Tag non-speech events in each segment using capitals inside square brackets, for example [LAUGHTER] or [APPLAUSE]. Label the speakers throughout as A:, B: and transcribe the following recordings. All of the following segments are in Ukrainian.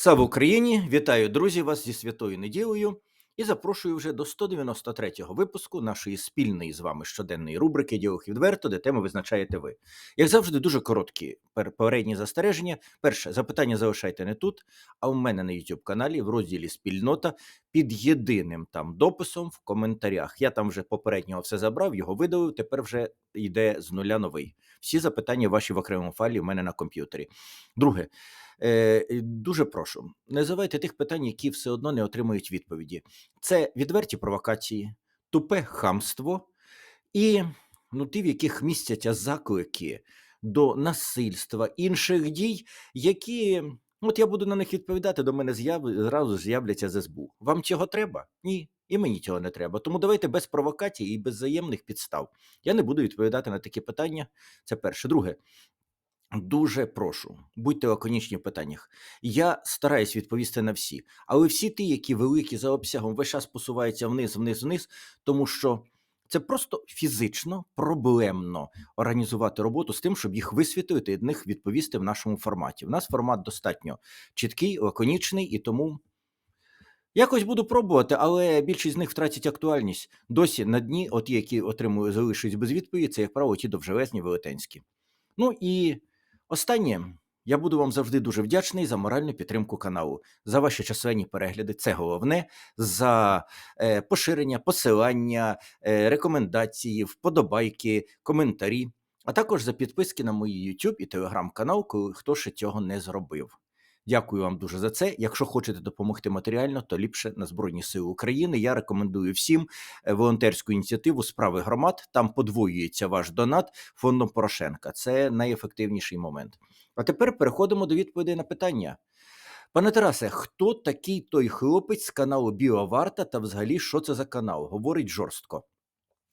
A: Слава Україні! Вітаю друзі вас зі святою неділею і запрошую вже до 193-го випуску нашої спільної з вами щоденної рубрики Діалог відверто, де тему визначаєте ви. Як завжди, дуже короткі попередні застереження. Перше, запитання залишайте не тут, а у мене на YouTube каналі в розділі Спільнота під єдиним там дописом в коментарях. Я там вже попереднього все забрав, його видалив. Тепер вже йде з нуля новий. Всі запитання ваші в окремому файлі у мене на комп'ютері. Друге, дуже прошу, не задавайте тих питань, які все одно не отримують відповіді. Це відверті провокації, тупе хамство і ну, ті, в яких містяться заклики до насильства, інших дій, які. От я буду на них відповідати, до мене з'яв... зразу з'являться з СБУ. Вам цього треба? Ні. І мені цього не треба. Тому давайте без провокацій і без взаємних підстав. Я не буду відповідати на такі питання. Це перше. Друге, Дуже прошу, будьте лаконічні в питаннях. Я стараюсь відповісти на всі, але всі ті, які великі за обсягом, весь час посуваються вниз, вниз, вниз, тому що це просто фізично проблемно організувати роботу з тим, щоб їх висвітлити і них відповісти в нашому форматі. У нас формат достатньо чіткий, лаконічний, і тому якось буду пробувати, але більшість з них втратять актуальність. Досі на дні, от які отримую, залишують без відповіді, це, як правило, ті довжелезні велетенські. Ну і Останнє, я буду вам завжди дуже вдячний за моральну підтримку каналу, за ваші численні перегляди. Це головне, за е, поширення, посилання, е, рекомендації, вподобайки, коментарі, а також за підписки на мої YouTube і Telegram канал, коли хто ще цього не зробив. Дякую вам дуже за це. Якщо хочете допомогти матеріально, то ліпше на Збройні Сили України. Я рекомендую всім е, волонтерську ініціативу справи громад. Там подвоюється ваш донат фондом Порошенка. Це найефективніший момент. А тепер переходимо до відповідей на питання. Пане Тарасе, хто такий той хлопець з каналу Біоварта та взагалі що це за канал? Говорить жорстко.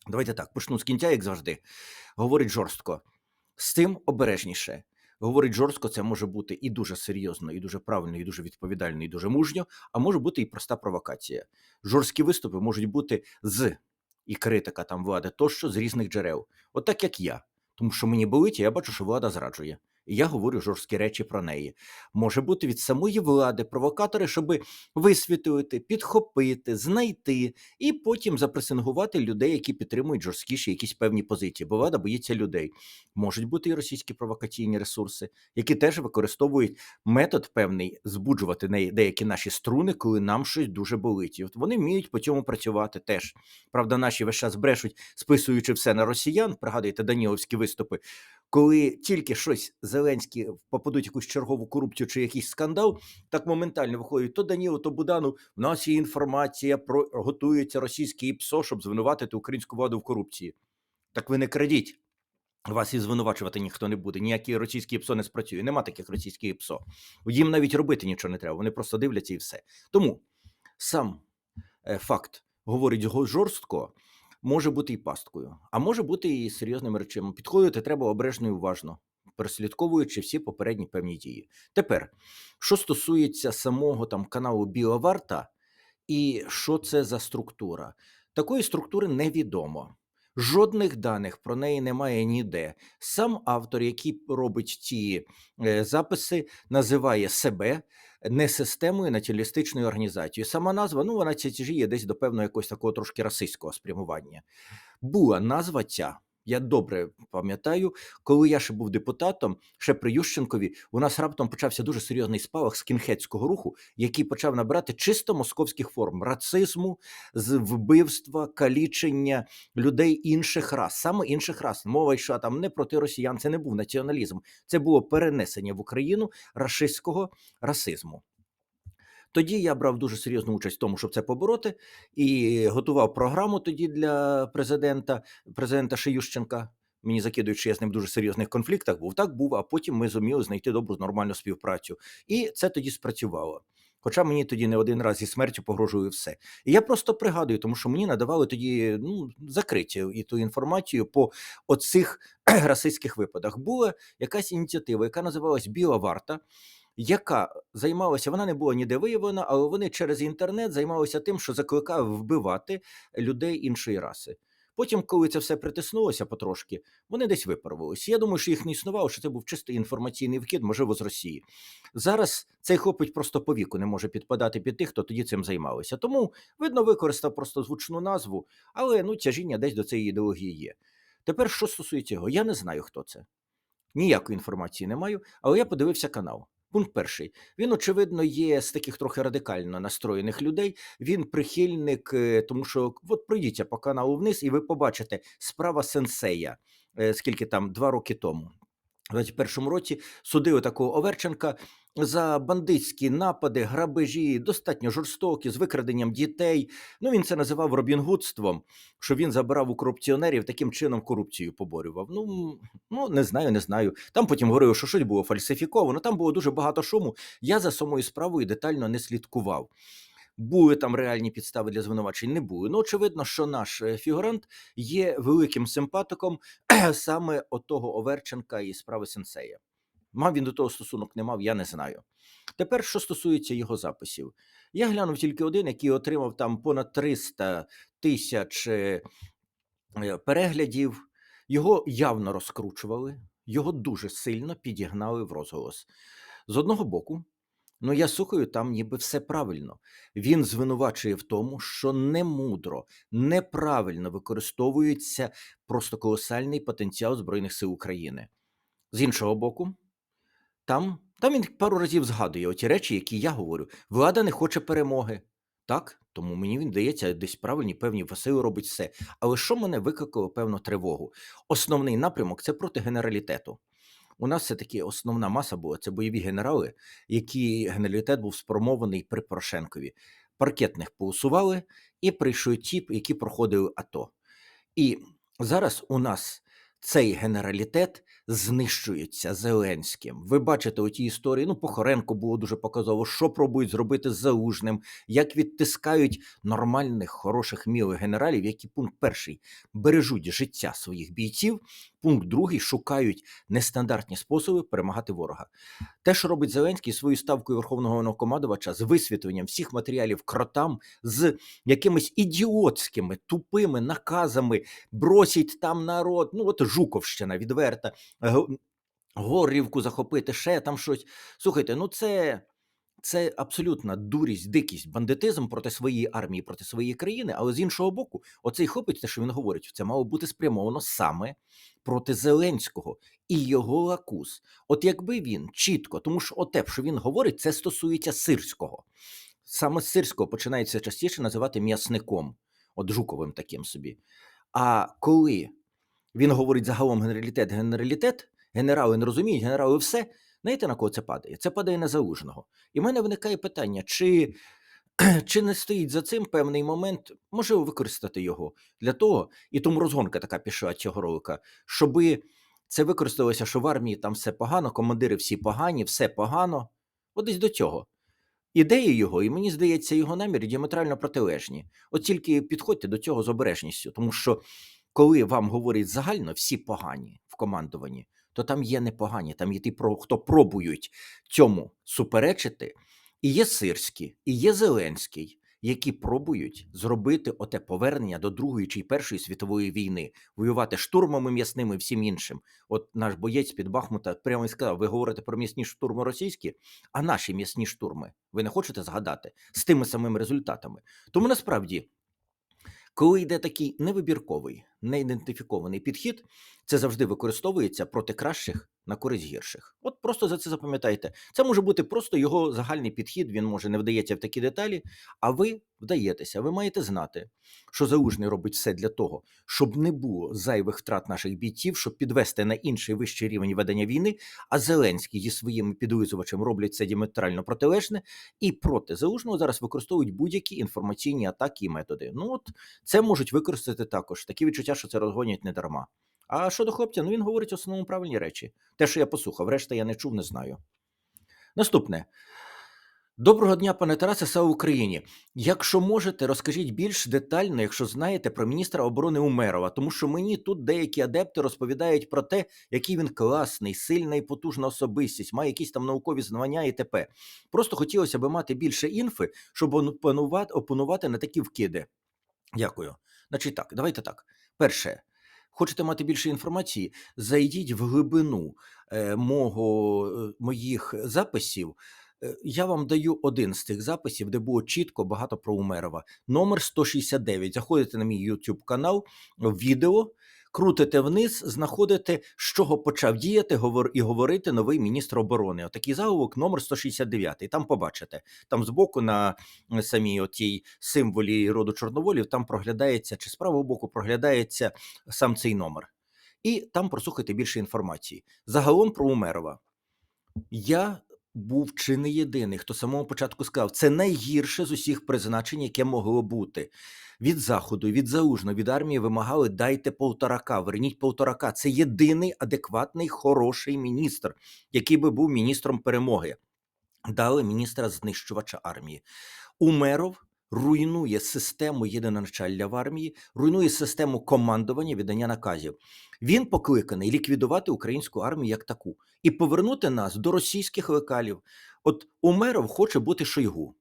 A: Давайте так, почну з кінця, як завжди. Говорить жорстко. З цим обережніше. Говорить жорстко, це може бути і дуже серйозно, і дуже правильно, і дуже відповідально, і дуже мужньо, а може бути і проста провокація. Жорсткі виступи можуть бути з і критика там влади тощо з різних джерел, от так як я. Тому що мені болить, і я бачу, що влада зраджує. Я говорю жорсткі речі про неї. Може бути від самої влади провокатори, щоб висвітлити, підхопити, знайти і потім запресингувати людей, які підтримують жорсткіші якісь певні позиції. Бо влада боїться людей. Можуть бути і російські провокаційні ресурси, які теж використовують метод певний збуджувати деякі наші струни, коли нам щось дуже болить. І от вони вміють по цьому працювати теж. Правда, наші весь час брешуть, списуючи все на росіян. Пригадуєте Даніловські виступи. Коли тільки щось Зеленські попадуть в якусь чергову корупцію чи якийсь скандал, так моментально виходять то Даніло, то Будану. В нас є інформація про готується російське ІПСО, щоб звинуватити українську владу в корупції. Так ви не крадіть. Вас і звинувачувати ніхто не буде. Ніякі російські ПСО не спрацює. Нема таких російських ПСО. Їм навіть робити нічого не треба. Вони просто дивляться і все. Тому сам е, факт говорить го- жорстко, може бути і пасткою, а може бути і серйозними речами. Підходити треба обережно і уважно, переслідковуючи всі попередні певні дії. Тепер, що стосується самого там каналу Біоварта, і що це за структура? Такої структури невідомо. Жодних даних про неї немає ніде. Сам автор, який робить ці е, записи, називає себе не системою націоналістичною організацією. Сама назва, ну вона тяжіє десь до певного якогось такого трошки расистського спрямування. Була назва ця. Я добре пам'ятаю, коли я ще був депутатом, ще при Ющенкові, у нас раптом почався дуже серйозний спалах скінхетського руху, який почав набирати чисто московських форм рацизму, з вбивства, калічення людей інших рас, саме інших рас. Мова йшла там не проти росіян, це не був націоналізм, це було перенесення в Україну рашистського расизму. Тоді я брав дуже серйозну участь в тому, щоб це побороти, і готував програму тоді для президента, президента Шиющенка. Мені закидують, що я з ним в дуже серйозних конфліктах був. Так був, а потім ми зуміли знайти добру нормальну співпрацю. І це тоді спрацювало. Хоча мені тоді не один раз зі смертю погрожує все. І я просто пригадую, тому що мені надавали тоді ну, закриття і ту інформацію по оцих [CLEARS THROAT] расистських випадах. Була якась ініціатива, яка називалась Біла Варта, яка займалася, вона не була ніде виявлена, але вони через інтернет займалися тим, що закликали вбивати людей іншої раси. Потім, коли це все притиснулося потрошки, вони десь випарувалися. Я думаю, що їх не існувало, що це був чисто інформаційний вхід, можливо, з Росії. Зараз цей хлопець просто по віку не може підпадати під тих, хто тоді цим займалися. Тому, видно, використав просто звучну назву, але ну, тяжіння десь до цієї ідеології є. Тепер, що стосується його, я не знаю, хто це. Ніякої інформації не маю, але я подивився канал. Пункт перший. Він, очевидно, є з таких трохи радикально настроєних людей. Він прихильник, е, тому що от пройдіться по каналу вниз, і ви побачите справа сенсея, е, скільки там два роки тому. У 21-му році судили такого Оверченка за бандитські напади, грабежі, достатньо жорстокі, з викраденням дітей. Ну він це називав робінгудством, що він забирав у корупціонерів, таким чином корупцію поборював. Ну, ну не знаю, не знаю. Там потім говорили, що щось було фальсифіковано. Там було дуже багато шуму. Я за самою справою детально не слідкував. Були там реальні підстави для звинувачень, не були. Ну, очевидно, що наш е, фігурант є великим симпатиком [CLEARS THROAT] саме отого Оверченка і справи Сенсея. Мав він до того стосунок, не мав, я не знаю. Тепер, що стосується його записів, я глянув тільки один, який отримав там понад 300 тисяч е, е, переглядів. Його явно розкручували, його дуже сильно підігнали в розголос. З одного боку, ну я слухаю, там ніби все правильно. Він звинувачує в тому, що немудро, неправильно використовується просто колосальний потенціал Збройних сил України. З іншого боку, там, там він пару разів згадує оті речі, які я говорю. Влада не хоче перемоги. Так, тому мені він дається десь правильні певні Василь робить все. Але що мене викликало певну тривогу? Основний напрямок це проти генералітету. У нас все-таки основна маса була це бойові генерали, які генералітет був сформований при Порошенкові. Паркетних поусували, і прийшли ті, які проходили АТО. І зараз у нас цей генералітет знищується Зеленським. Ви бачите у тій історії. Ну, Похоренко було дуже показово, що пробують зробити з Залужним, як відтискають нормальних, хороших мілих генералів, які пункт перший бережуть життя своїх бійців. Пункт другий шукають нестандартні способи перемагати ворога. Те, що робить Зеленський своєю ставкою верховного Головнокомандувача з висвітленням всіх матеріалів кротам, з якимись ідіотськими тупими наказами бросіть там народ. Ну от Жуковщина відверта, Горівку захопити, ще там щось. Слухайте, ну це. Це абсолютна дурість, дикість, бандитизм проти своєї армії, проти своєї країни. Але з іншого боку, оцей хлопець, те, що він говорить, це мало бути спрямовано саме проти Зеленського і його лакус. От якби він чітко, тому що оте, що він говорить, це стосується сирського. Саме сирського починається частіше називати м'ясником, от жуковим таким собі. А коли він говорить загалом генералітет, генералітет, генерали не розуміють, генерали все. Знаєте, на кого це падає? Це падає на залужного. І в мене виникає питання, чи, [CLEARS THROAT] чи не стоїть за цим певний момент, можливо, використати його для того, і тому розгонка така пішла цього ролика, щоби це використалося, що в армії там все погано, командири всі погані, все погано. От десь до цього. Ідеї його, і мені здається, його наміри діаметрально протилежні. От тільки підходьте до цього з обережністю, тому що коли вам говорять загально всі погані в командуванні, то там є непогані, там є ті, хто пробують цьому суперечити. І є Сирський, і є Зеленський, які пробують зробити оте повернення до Другої чи Першої світової війни, воювати штурмами м'ясними і всім іншим. От наш боєць під Бахмута прямо і сказав: ви говорите про м'ясні штурми російські, а наші м'ясні штурми ви не хочете згадати з тими самими результатами. Тому насправді. Коли йде такий невибірковий, неідентифікований підхід, це завжди використовується проти кращих на користь гірших. От просто за це запам'ятайте. Це може бути просто його загальний підхід. Він може не вдається в такі деталі, а ви вдаєтеся. Ви маєте знати, що залужний робить все для того, щоб не було зайвих втрат наших бійців, щоб підвести на інший вищий рівень ведення війни. А Зеленський зі своїм підлизувачем роблять це діаметрально протилежне, і проти залужного зараз використовують будь-які інформаційні атаки і методи. Ну от це можуть використати також. Такі відчуття, що це розгонять не дарма. А щодо хлопця, ну він говорить в основному правильні речі. Те, що я послухав, решта я не чув, не знаю. Наступне. Доброго дня, пане Тарасе, слава Україні. Якщо можете, розкажіть більш детально, якщо знаєте про міністра оборони Умерова, тому що мені тут деякі адепти розповідають про те, який він класний, сильна і потужна особистість, має якісь там наукові знання і т.п. Просто хотілося б мати більше інфи, щоб опанувати на такі вкиди. Дякую. Значить так, давайте так. Перше, хочете мати більше інформації? Зайдіть в глибину е, мого, е, моїх записів. Е, Я вам даю один з цих записів, де було чітко багато про Умерова. Номер 169. Заходите на мій YouTube канал, відео, крутите вниз, знаходите, з чого почав діяти і говорити новий міністр оборони. Отакий заголовок, номер 169. І там побачите. Там збоку на самій отій символі роду чорноволів, там проглядається, чи з правого боку проглядається сам цей номер. І там прослухайте більше інформації. Загалом про Умерова. Я був чи не єдиний, хто самого початку сказав, це найгірше з усіх призначень, яке могло бути. Від заходу, від заужно, від армії вимагали дайте полторака, верніть полторака. Це єдиний адекватний, хороший міністр, який би був міністром перемоги. Дали міністра знищувача армії. Умеров руйнує систему єдиноначалля в армії, руйнує систему командування віддання наказів. Він покликаний ліквідувати українську армію як таку і повернути нас до російських лекалів. От Умеров хоче бути Шойгу.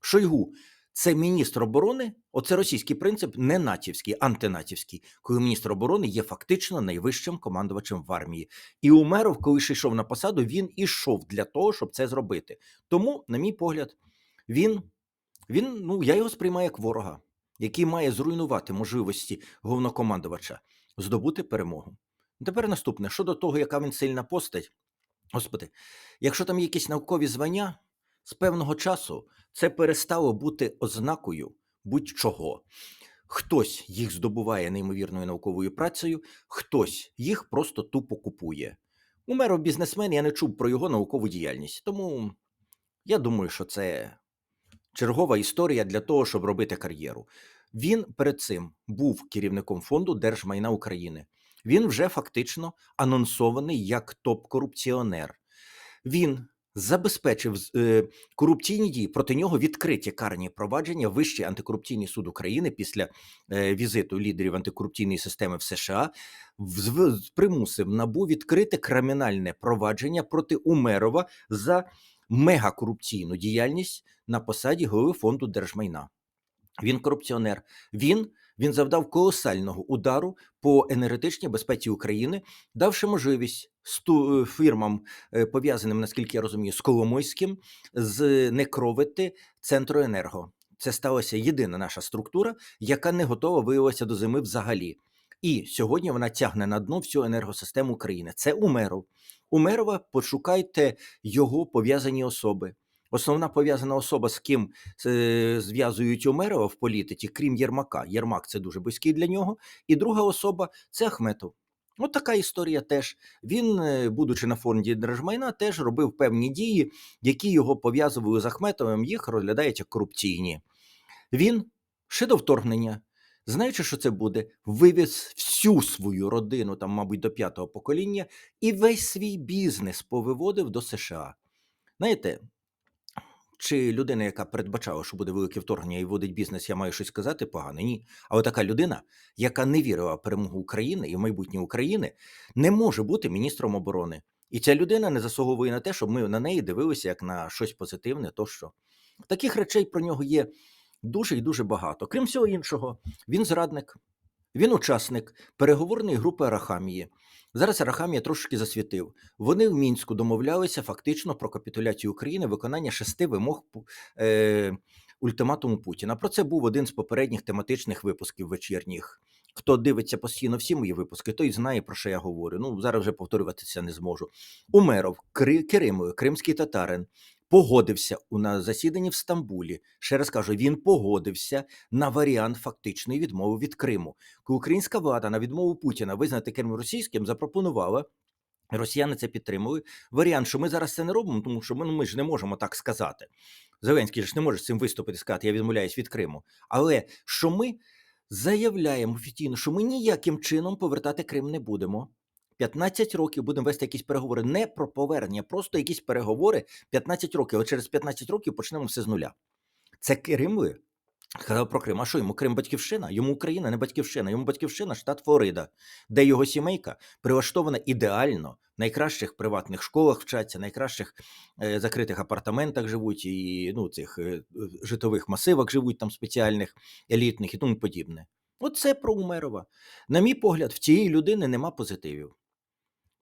A: Шойгу це міністр оборони, оце російський принцип, не натівський, антинатівський, коли міністр оборони є фактично найвищим командувачем в армії. І Умеров, коли ще йшов на посаду, він ішов для того, щоб це зробити. Тому, на мій погляд, він, він ну я його сприймаю як ворога, який має зруйнувати можливості головнокомандувача, здобути перемогу. Тепер наступне щодо того, яка він сильна постать. Господи, якщо там є якісь наукові звання, з певного часу це перестало бути ознакою будь-чого. Хтось їх здобуває неймовірною науковою працею, хтось їх просто тупо купує. Умеров бізнесмен, я не чув про його наукову діяльність, тому я думаю, що це чергова історія для того, щоб робити кар'єру. Він перед цим був керівником фонду Держмайна України. Він вже фактично анонсований як топ-корупціонер. Він забезпечив е, корупційні дії проти нього відкриті карні провадження. Вищий антикорупційний суд України після е, візиту лідерів антикорупційної системи в США вз- примусив набу відкрити кримінальне провадження проти Умерова за мегакорупційну діяльність на посаді голови фонду держмайна. Він корупціонер. Він, він завдав колосального удару по енергетичній безпеці України, давши можливість сту, е, фірмам, е, пов'язаним, наскільки я розумію, з Коломойським, знекровити Центроенерго. Це сталася єдина наша структура, яка не готова виявилася до зими взагалі. І сьогодні вона тягне на дно всю енергосистему України. Це Умеров. Умерова пошукайте його пов'язані особи. Основна пов'язана особа, з ким е, зв'язують Умерова в політиці, крім Єрмака. Єрмак це дуже близький для нього. І друга особа це Ахметов. От така історія теж. Він, е, будучи на фонді держмайна, теж робив певні дії, які його пов'язували з Ахметовим, їх розглядають як корупційні. Він ще до вторгнення, знаючи, що це буде, вивіз всю свою родину, там, мабуть, до п'ятого покоління, і весь свій бізнес повиводив до США. Знаєте, чи людина, яка передбачала, що буде велике вторгнення і вводить бізнес, я маю щось сказати погане? Ні. Але така людина, яка не вірила в перемогу України і в майбутнє України, не може бути міністром оборони. І ця людина не заслуговує на те, щоб ми на неї дивилися як на щось позитивне. Тощо таких речей про нього є дуже і дуже багато. Крім всього іншого, він зрадник, він учасник переговорної групи Арахамії. Зараз Арахамія трошки засвітив. Вони в мінську домовлялися фактично про капітуляцію України, виконання шести вимог е, ультиматуму Путіна. Про це був один з попередніх тематичних випусків вечірніх. Хто дивиться постійно всі мої випуски, той знає, про що я говорю. Ну, зараз вже повторюватися не зможу. Умеров, Кри, кримський татарин, погодився у на засіданні в Стамбулі. Ще раз кажу, він погодився на варіант фактичної відмови від Криму. Українська влада на відмову Путіна визнати Крим російським запропонувала. Росіяни це підтримали. Варіант, що ми зараз це не робимо, тому що ми, ну, ми ж не можемо так сказати. Зеленський ж не може з цим виступити сказати, я відмовляюсь від Криму. Але що ми заявляємо офіційно, що ми ніяким чином повертати Крим не будемо. 15 років будемо вести якісь переговори не про повернення, просто якісь переговори 15 років, але через 15 років почнемо все з нуля. Це Кримли Сказав про Крим. А що йому Крим батьківщина? Йому Україна не батьківщина, йому батьківщина штат Флорида, де його сімейка прилаштована ідеально. В найкращих приватних школах вчаться, найкращих е, закритих апартаментах живуть, і ну, цих е, житових масивах живуть там спеціальних, елітних і тому подібне. Оце про Умерова. На мій погляд, в цієї людини нема позитивів.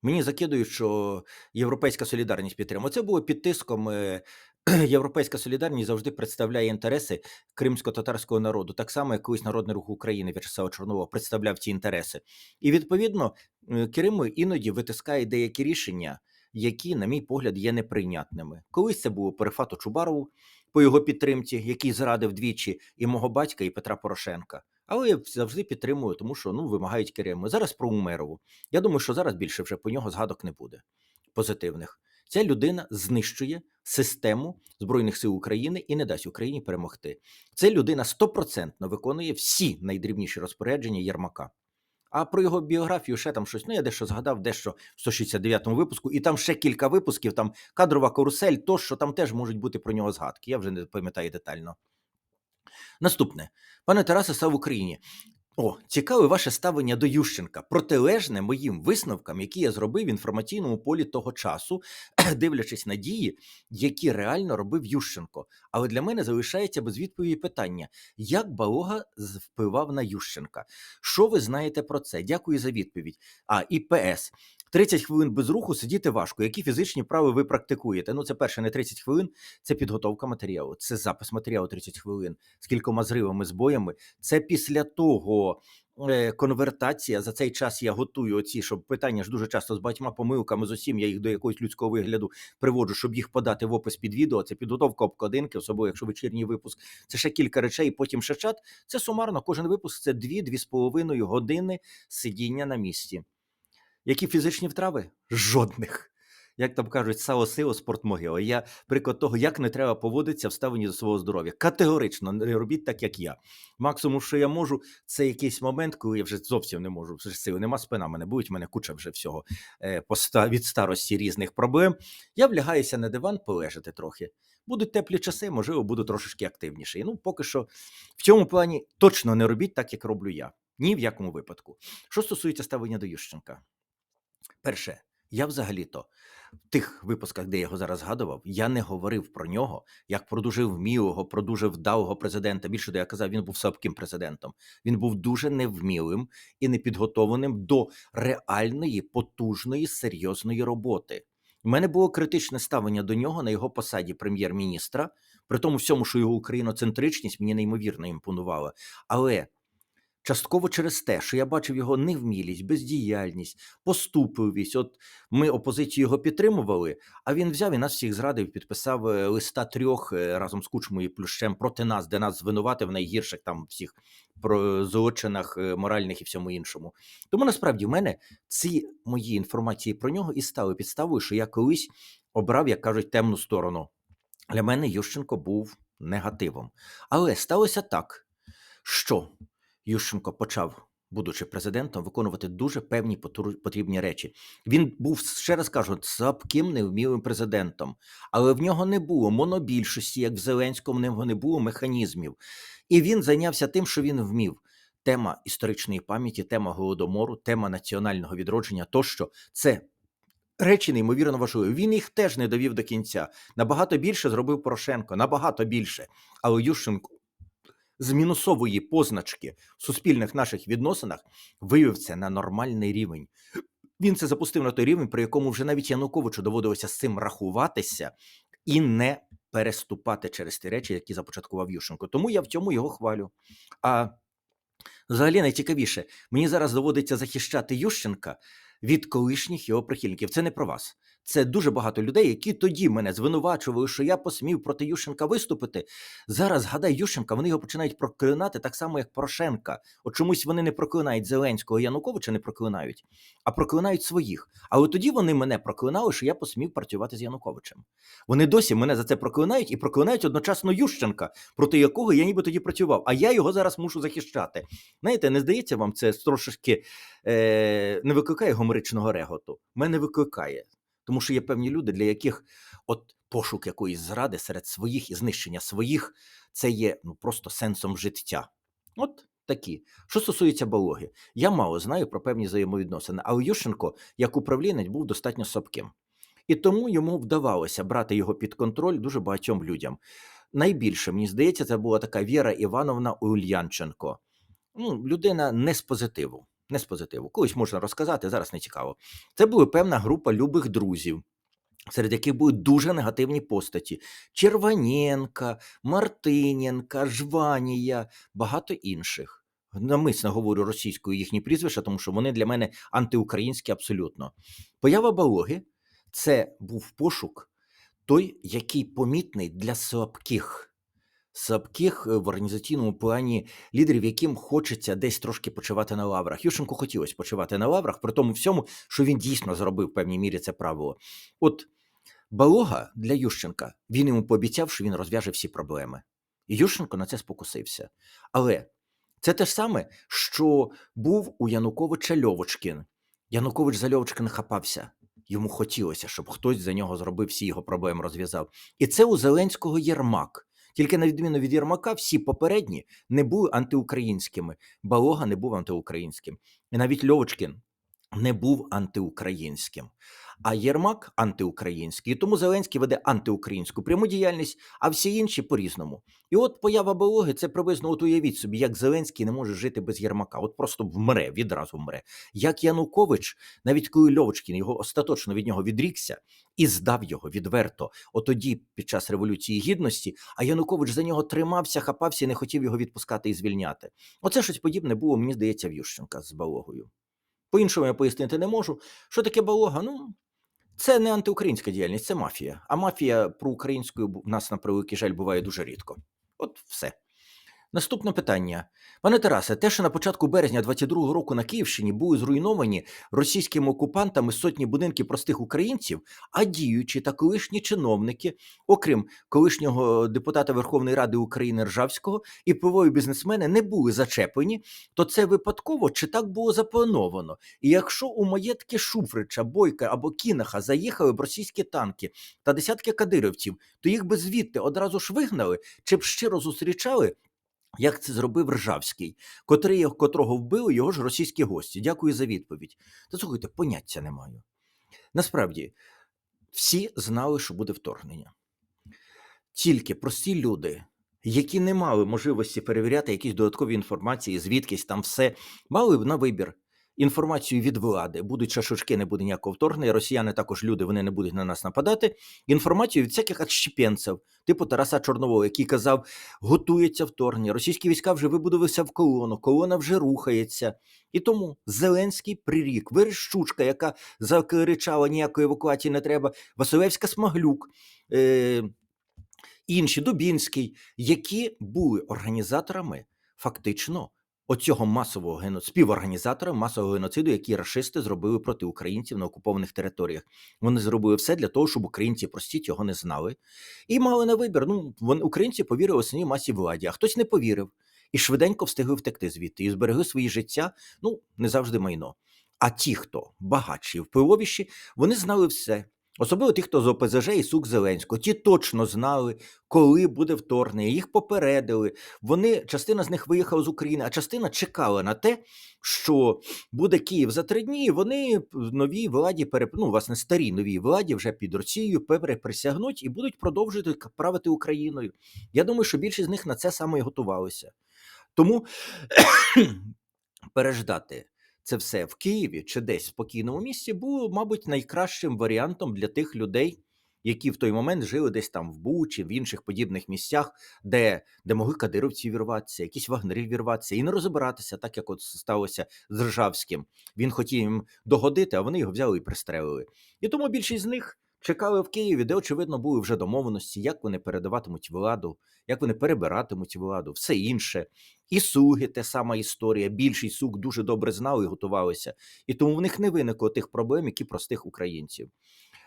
A: Мені закидують, що Європейська солідарність підтримує. Це було під тиском. е, [CLEARS THROAT] Європейська солідарність завжди представляє інтереси кримсько-татарського народу, так само, як колись Народний рух України В'ячеслава Чорнового представляв ці інтереси. І відповідно е, Криму іноді витискає деякі рішення, які, на мій погляд, є неприйнятними. Колись це було по Рефату Чубарову по його підтримці, який зрадив двічі і мого батька, і Петра Порошенка. Але я завжди підтримую, тому що ну вимагають Криму. Зараз про Умерову. Я думаю, що зараз більше вже по нього згадок не буде позитивних. Ця людина знищує систему Збройних сил України і не дасть Україні перемогти. Ця людина стопроцентно виконує всі найдрібніші розпорядження Єрмака. А про його біографію ще там щось. Ну, я дещо згадав, дещо в 169-му випуску, і там ще кілька випусків, там кадрова карусель, то що там теж можуть бути про нього згадки. Я вже не пам'ятаю детально. Наступне, пане Тарасе, слава Україні. О, цікаве ваше ставлення до Ющенка, протилежне моїм висновкам, які я зробив в інформаційному полі того часу, [CLEARS THROAT] дивлячись на дії, які реально робив Ющенко. Але для мене залишається без відповіді питання: як Балога впливав на Ющенка? Що ви знаєте про це? Дякую за відповідь. А і ПС. 30 хвилин без руху сидіти важко. Які фізичні вправи ви практикуєте? Ну, це перше, не 30 хвилин, це підготовка матеріалу, це запис матеріалу 30 хвилин з кількома зривами, збоями. Це після того е, конвертація. За цей час я готую оці, щоб питання ж дуже часто з багатьма помилками з усім, я їх до якогось людського вигляду приводжу, щоб їх подати в опис під відео. Це підготовка обкладинки, особливо якщо вечірній випуск. Це ще кілька речей, потім ще чат. Це сумарно. Кожен випуск це 2-2,5 години сидіння на місці. Які фізичні втрави? Жодних. Як там кажуть, сало сило, спорт. Я приклад того, як не треба поводитися в ставленні до свого здоров'я. Категорично не робіть так, як я. Максимум, що я можу, це якийсь момент, коли я вже зовсім не можу. Вже сили нема спина, мене будуть, в мене куча вже всього е, від старості різних проблем. Я влягаюся на диван полежати трохи. Будуть теплі часи, можливо, буду трошечки активніший. Ну, поки що в цьому плані точно не робіть так, як роблю я. Ні в якому випадку. Що стосується ставлення до Ющенка. Перше, я взагалі-то в тих випусках, де я його зараз згадував, я не говорив про нього як про дуже вмілого, про дуже вдалого президента. Більше того, я казав, він був слабким президентом. Він був дуже невмілим і непідготованим до реальної, потужної, серйозної роботи. У мене було критичне ставлення до нього на його посаді прем'єр-міністра, при тому всьому, що його україноцентричність мені неймовірно імпонувала. Але частково через те, що я бачив його невмілість, бездіяльність, поступливість. От ми опозицію його підтримували, а він взяв і нас всіх зрадив, підписав е, листа трьох е, разом з Кучмою і Плющем проти нас, де нас звинуватив в найгірших там всіх про злочинах е, моральних і всьому іншому. Тому насправді в мене ці мої інформації про нього і стали підставою, що я колись обрав, як кажуть, темну сторону. Для мене Ющенко був негативом. Але сталося так, що Ющенко почав, будучи президентом, виконувати дуже певні потрібні речі. Він був, ще раз кажу, слабким невмілим президентом, але в нього не було монобільшості, як в Зеленському, в нього не було механізмів. І він зайнявся тим, що він вмів. Тема історичної пам'яті, тема голодомору, тема національного відродження тощо це. Речі неймовірно важливі. Він їх теж не довів до кінця. Набагато більше зробив Порошенко, набагато більше. Але Ющенко з мінусової позначки в суспільних наших відносинах вивів це на нормальний рівень. Він це запустив на той рівень, при якому вже навіть Януковичу доводилося з цим рахуватися і не переступати через ті речі, які започаткував Ющенко. Тому я в цьому його хвалю. А взагалі найцікавіше, мені зараз доводиться захищати Ющенка від колишніх його прихильників. Це не про вас. Це дуже багато людей, які тоді мене звинувачували, що я посмів проти Ющенка виступити. Зараз згадай Ющенка, вони його починають проклинати так само, як Порошенка. От чомусь вони не проклинають Зеленського Януковича, не проклинають, а проклинають своїх. Але тоді вони мене проклинали, що я посмів працювати з Януковичем. Вони досі мене за це проклинають і проклинають одночасно Ющенка, проти якого я ніби тоді працював. А я його зараз мушу захищати. Знаєте, не здається вам це трошечки е, не викликає гомеричного реготу? Мене викликає. Тому що є певні люди, для яких от пошук якоїсь зради серед своїх і знищення своїх це є ну просто сенсом життя. От такі. Що стосується Балоги, я мало знаю про певні взаємовідносини, але Ющенко, як управлінець, був достатньо слабким. І тому йому вдавалося брати його під контроль дуже багатьом людям. Найбільше, мені здається, це була така Віра Івановна Ульянченко. ну, людина не з позитиву. Не з позитиву. Колись можна розказати, зараз не цікаво. Це була певна група любих друзів, серед яких були дуже негативні постаті: Черваненка, Мартиненка, Жванія, багато інших. Намисно говорю російською їхні прізвища, тому що вони для мене антиукраїнські абсолютно. Поява Балоги це був пошук той, який помітний для слабких. Слабких е, в організаційному плані лідерів, яким хочеться десь трошки почивати на лаврах. Ющенку хотілося почивати на лаврах, при тому всьому, що він дійсно зробив в певній мірі це правило. От Балога для Ющенка він йому пообіцяв, що він розв'яже всі проблеми. І Ющенко на це спокусився. Але це те ж саме, що був у Януковича Льовочкін. Янукович за Льовочкина хапався. Йому хотілося, щоб хтось за нього зробив всі його проблеми, розв'язав. І це у Зеленського Єрмак. Тільки на відміну від Єрмака, всі попередні не були антиукраїнськими. Балога не був антиукраїнським. І навіть Льовочкін не був антиукраїнським. А Єрмак антиукраїнський, тому Зеленський веде антиукраїнську пряму діяльність, а всі інші по-різному. І от поява Балоги це приблизно от уявіть собі, як Зеленський не може жити без Єрмака. От просто вмре, відразу вмре. Як Янукович, навіть коли Льовочкін його остаточно від нього відрікся і здав його відверто, отоді під час Революції Гідності, а Янукович за нього тримався, хапався і не хотів його відпускати і звільняти. Оце щось подібне було, мені здається, в Ющенка з Балогою. По-іншому я пояснити не можу. Що таке Балога? Ну, це не антиукраїнська діяльність, це мафія. А мафія проукраїнською в нас на превеликий жаль буває дуже рідко. От все. Наступне питання. Пане Тарасе, те, що на початку березня 22-го року на Київщині були зруйновані російськими окупантами сотні будинків простих українців, а діючі та колишні чиновники, окрім колишнього депутата Верховної Ради України Ржавського і впливові бізнесмени не були зачеплені, то це випадково чи так було заплановано? І якщо у маєтки Шуфрича, Бойка або Кінаха заїхали б російські танки та десятки кадирівців, то їх би звідти одразу ж вигнали, чи б щиро зустрічали? Як це зробив Ржавський, котрий, котрого вбили його ж російські гості? Дякую за відповідь. Та слухайте, поняття не маю. Насправді, всі знали, що буде вторгнення. Тільки прості люди, які не мали можливості перевіряти якісь додаткові інформації, звідкись там все, мали на вибір інформацію від влади. Будуть шашушки, не буде ніякого вторгнення. Росіяни також люди, вони не будуть на нас нападати. Інформацію від всяких отщепенців, типу Тараса Чорнового, який казав, готується вторгнення. Російські війська вже вибудувалися в колону, колона вже рухається. І тому Зеленський прирік, Верещучка, яка закричала, ніякої евакуації не треба, Василевська Смаглюк. Е- інші Дубінський, які були організаторами фактично оцього масового геноциду, співорганізаторами масового геноциду, який рашисти зробили проти українців на окупованих територіях. Вони зробили все для того, щоб українці прості цього не знали, і мали на вибір. Ну вони українці повірили основній масі владі, а хтось не повірив і швиденько встигли втекти звідти і зберегли свої життя. Ну не завжди майно. А ті, хто багатші впливовіші, вони знали все. Особливо ті, хто з ОПЗЖ і сук Зеленського, ті точно знали, коли буде вторгнення. Їх попередили. Вони частина з них виїхала з України, а частина чекала на те, що буде Київ за три дні. і Вони в новій владі переп... ну, власне, старій новій владі вже під Росією переприсягнуть і будуть продовжувати правити Україною. Я думаю, що більшість з них на це саме і готувалися. Тому переждати це все в Києві чи десь в спокійному місці було, мабуть, найкращим варіантом для тих людей, які в той момент жили десь там в Бучі, в інших подібних місцях, де, де могли кадировці вірватися, якісь вагнери вірватися і не розбиратися, так як от сталося з Ржавським. Він хотів їм догодити, а вони його взяли і пристрелили. І тому більшість з них чекали в Києві, де, очевидно, були вже домовленості, як вони передаватимуть владу, як вони перебиратимуть владу, все інше. І суги, те сама історія. Більшість суг дуже добре знали і готувалися. І тому в них не виникло тих проблем, які простих українців.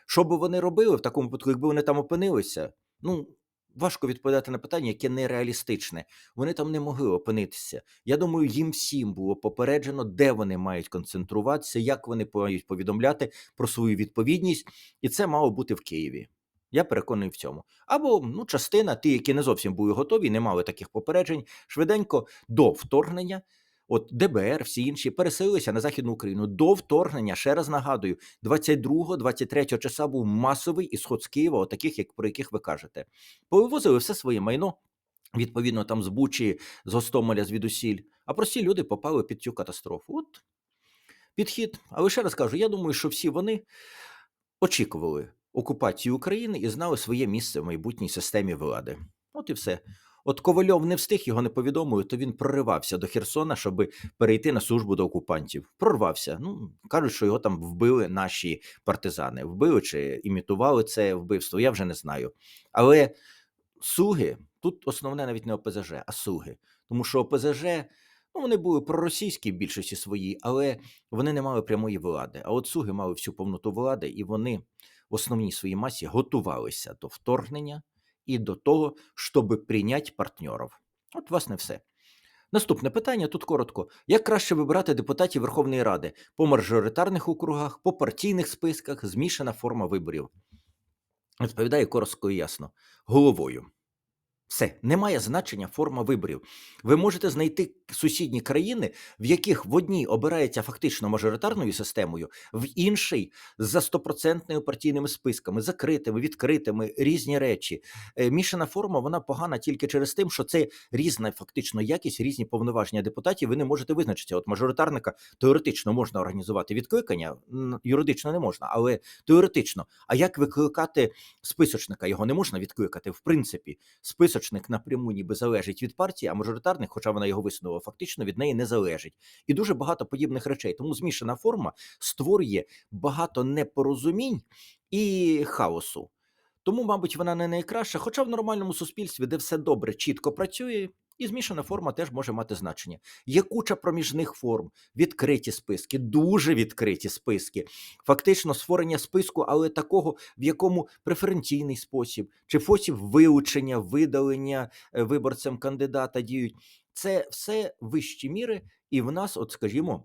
A: Що би вони робили в такому випадку, якби вони там опинилися? Ну, важко відповідати на питання, яке нереалістичне. Вони там не могли опинитися. Я думаю, їм всім було попереджено, де вони мають концентруватися, як вони мають повідомляти про свою відповідність, і це мало бути в Києві. Я переконаний в цьому. Або ну, частина, ті, які не зовсім були готові, не мали таких попереджень, швиденько до вторгнення. От ДБР, всі інші переселилися на Західну Україну до вторгнення. Ще раз нагадую, 22-23 числа був масовий ісход з Києва, отаких, як про яких ви кажете. Повивозили все своє майно, відповідно там з Бучі, з Гостомеля, звідусіль. А прості люди попали під цю катастрофу. От підхід. Але ще раз кажу, я думаю, що всі вони очікували окупації України і знали своє місце в майбутній системі влади. От і все. От Ковальов не встиг його не повідомили, то він проривався до Херсона, щоб перейти на службу до окупантів. Прорвався. Ну кажуть, що його там вбили наші партизани. Вбили чи імітували це вбивство, я вже не знаю. Але суги тут основне навіть не ОПЗЖ, а суги. Тому що ОПЗЖ, ну вони були проросійські в більшості своїй, але вони не мали прямої влади. А от суги мали всю повноту влади, і вони в основній своїй масі готувалися до вторгнення і до того, щоб прийняти партнерів. От, власне, все. Наступне питання тут коротко: як краще вибирати депутатів Верховної Ради по мажоритарних округах, по партійних списках, змішана форма виборів? Відповідає коротко і ясно: головою. Все, немає значення форма виборів. Ви можете знайти сусідні країни, в яких в одній обирається фактично мажоритарною системою, в іншій за стопроцентною партійними списками, закритими, відкритими, різні речі. Е, Мішана форма вона погана тільки через тим, що це різна фактично якість, різні повноваження депутатів. Ви не можете визначитися. От мажоритарника теоретично можна організувати відкликання, юридично не можна, але теоретично. А як викликати списочника? Його не можна відкликати в принципі. Списочник напряму ніби залежить від партії, а мажоритарник, хоча вона його висунула, фактично від неї не залежить. І дуже багато подібних речей. Тому змішана форма створює багато непорозумінь і хаосу. Тому, мабуть, вона не найкраща, хоча в нормальному суспільстві, де все добре, чітко працює, і змішана форма теж може мати значення. Є куча проміжних форм, відкриті списки, дуже відкриті списки. Фактично створення списку, але такого, в якому преференційний спосіб, чи спосіб вилучення, видалення е, виборцем кандидата діють. Це все вищі міри, і в нас, от скажімо.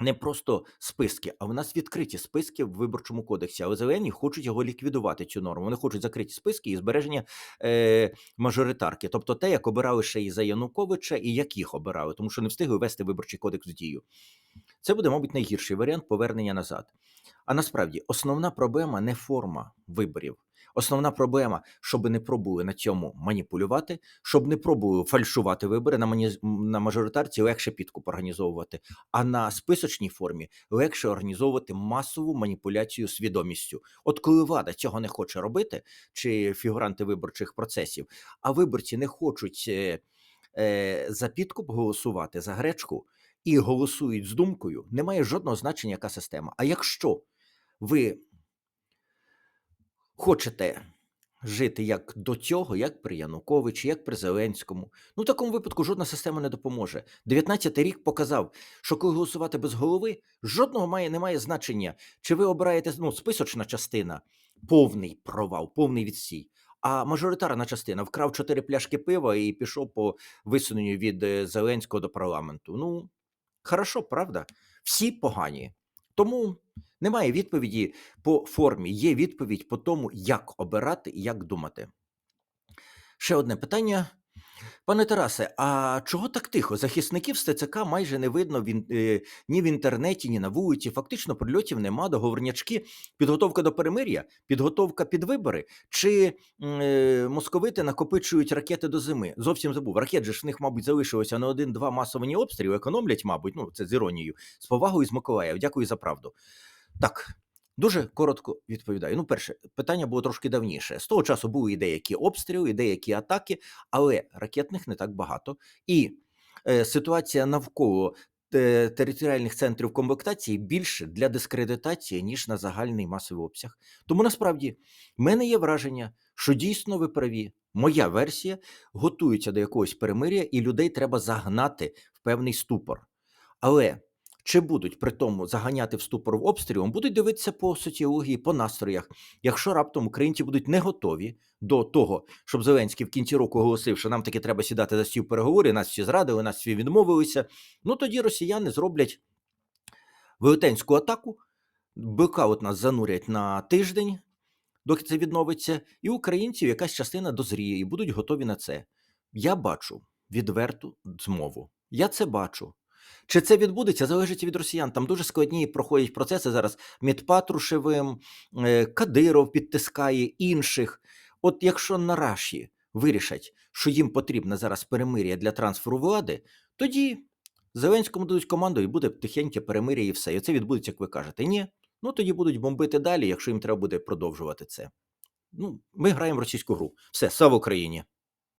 A: Не просто списки, а в нас відкриті списки в виборчому кодексі. Але зелені хочуть його ліквідувати. Цю норму. Вони хочуть закриті списки і збереження е, мажоритарки, тобто те, як обирали ще і за Януковича, і як їх обирали, тому що не встигли ввести виборчий кодекс в дію. Це буде, мабуть, найгірший варіант повернення назад. А насправді основна проблема не форма виборів. Основна проблема, щоб не пробували на цьому маніпулювати, щоб не пробували фальшувати вибори на мані... на мажоритарці легше підкуп організовувати, а на списочній формі легше організовувати масову маніпуляцію свідомістю. От коли влада цього не хоче робити, чи фігуранти виборчих процесів, а виборці не хочуть е, е, за підкуп голосувати за гречку і голосують з думкою, немає жодного значення, яка система. А якщо ви хочете жити як до цього, як при Януковичі, як при Зеленському, ну в такому випадку жодна система не допоможе. 19-й рік показав, що коли голосувати без голови, жодного має немає значення, чи ви обираєте ну, списочна частина, повний провал, повний відсій. А мажоритарна частина вкрав чотири пляшки пива і пішов по висуненню від е, Зеленського до парламенту. Ну, хорошо, правда? Всі погані. Тому немає відповіді по формі, є відповідь по тому, як обирати і як думати. Ще одне питання. Пане Тарасе, а чого так тихо? Захисників з ТЦК майже не видно в е, ні в інтернеті, ні на вулиці. Фактично прильотів нема, договорнячки, підготовка до перемир'я, підготовка під вибори, чи е, московити накопичують ракети до зими. Зовсім забув. Ракет же ж в них, мабуть, залишилося на один-два масовані обстріли, економлять, мабуть, ну це з іронією. З повагою з Миколаїв. Дякую за правду. Так. Дуже коротко відповідаю. Ну, перше, питання було трошки давніше. З того часу були і деякі обстріли, і деякі атаки, але ракетних не так багато. І е, ситуація навколо е, територіальних центрів комплектації більше для дискредитації, ніж на загальний масовий обсяг. Тому насправді в мене є враження, що дійсно ви праві. Моя версія готується до якогось перемиря, і людей треба загнати в певний ступор. Але чи будуть при тому заганяти в ступор в обстрілом, будуть дивитися по соціології, по настроях. Якщо раптом українці будуть не готові до того, щоб Зеленський в кінці року оголосив, що нам таки треба сідати за стіл переговорів, нас всі зрадили, нас всі відмовилися. Ну тоді росіяни зроблять велетенську атаку, блекаут нас занурять на тиждень, доки це відновиться, і українців якась частина дозріє і будуть готові на це. Я бачу відверту змову. Я це бачу. Чи це відбудеться, залежить від росіян. Там дуже складні проходять процеси зараз. Мід Патрушевим, е, Кадиров підтискає інших. От якщо на Раші вирішать, що їм потрібна зараз перемир'я для трансферу влади, тоді Зеленському дадуть команду і буде тихеньке перемир'я і все. І це відбудеться, як ви кажете. Ні, ну тоді будуть бомбити далі, якщо їм треба буде продовжувати це. Ну, ми граємо в російську гру. Все, слава Україні!